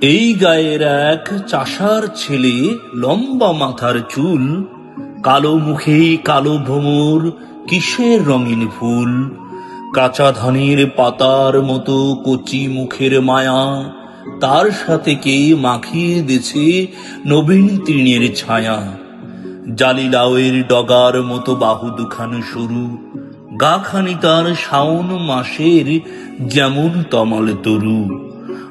এই গায়ের এক চাষার ছেলে লম্বা মাথার চুল, কালো মুখে কালো ভ্রমর, কিসের রঙিন ফুল? কাঁচা ধানের পাতার মতো কচি মুখের মায়া, তার সাথে কে মাখিয়ে দিছে নবীন তৃণের ছায়া? জালি লাউয়ের ডগার মতো বাহু দুখানো সরু গাখানি তার শাওন মাসের যেমন তমল তরু।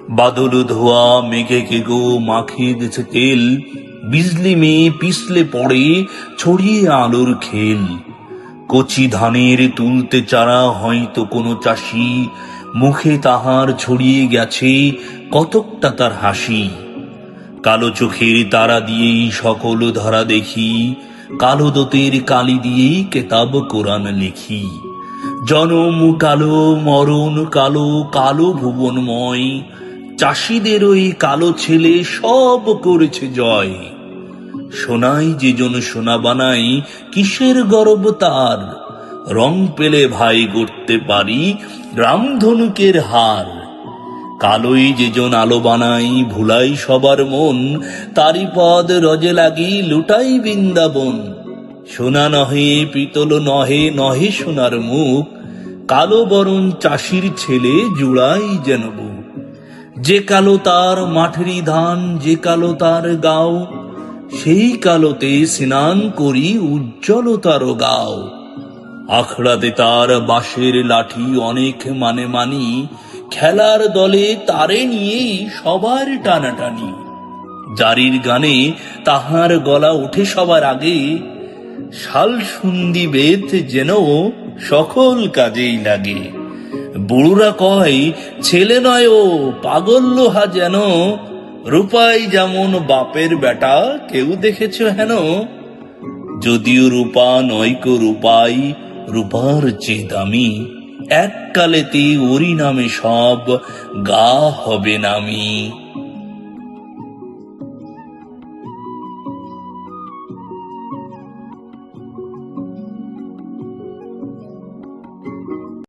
বাদল ধোয়া মেঘে গো মাখিয়ে দিছে তেল, বিজলি মেয়ে পিছলে পড়ে ছড়িয়ে আলোর খেল। কচি ধানের তুলতে চারা হয়তো কোনো চাষি, মুখে তাহার ছড়িয়ে গেছে কতকটা তার হাসি। কালো চোখের তারা দিয়েই সকল ধারা দেখি, কালো দোতের কালি দিয়েই কেতাব কোরআন লিখি। জনম কালো, মরণ কালো কালো ভুবনময় চাষিদের ওই কালো ছেলে সব করেছে জয়। সোনাই যে জন সোনা বানাই, কিসের গর্ব তার? রং পেলে ভাই গড়তে পারি, রামধনুকের হার। কালোই যে জন আলো বানাই, ভুলাই সবার মন, তারি পদ রজে লাগি লুটাই বৃন্দাবন। সোনা নহে, পিতল নহে নহে সোনার মুখ, কালো বরণ চাষির ছেলে জুড়াই যেন বুক। যে কালো তার মাঠেরই ধান, যে কালো তার গাও, সেই কালোতে স্নান করি উজ্জ্বলতার গাও। আখড়াতে তার বাঁশের লাঠি অনেক মানে মানি, খেলার দলে তারে নিয়েই সবার টানাটানি। জারির গানে তাহার গলা ওঠে সবার আগে শাল সুন্দি বেদ যেন সকল কাজেই লাগে। বুড়োরা কয়, ছেলে নয় ও, পাগল লোহা যেন। রূপাই যেমন বাপের বেটা, কেউ দেখেছ হেন? যদিও রূপা নয়কো রূপাই, রূপার যে দামি এককালেতে ওরি নামে সব গা হবে নামি।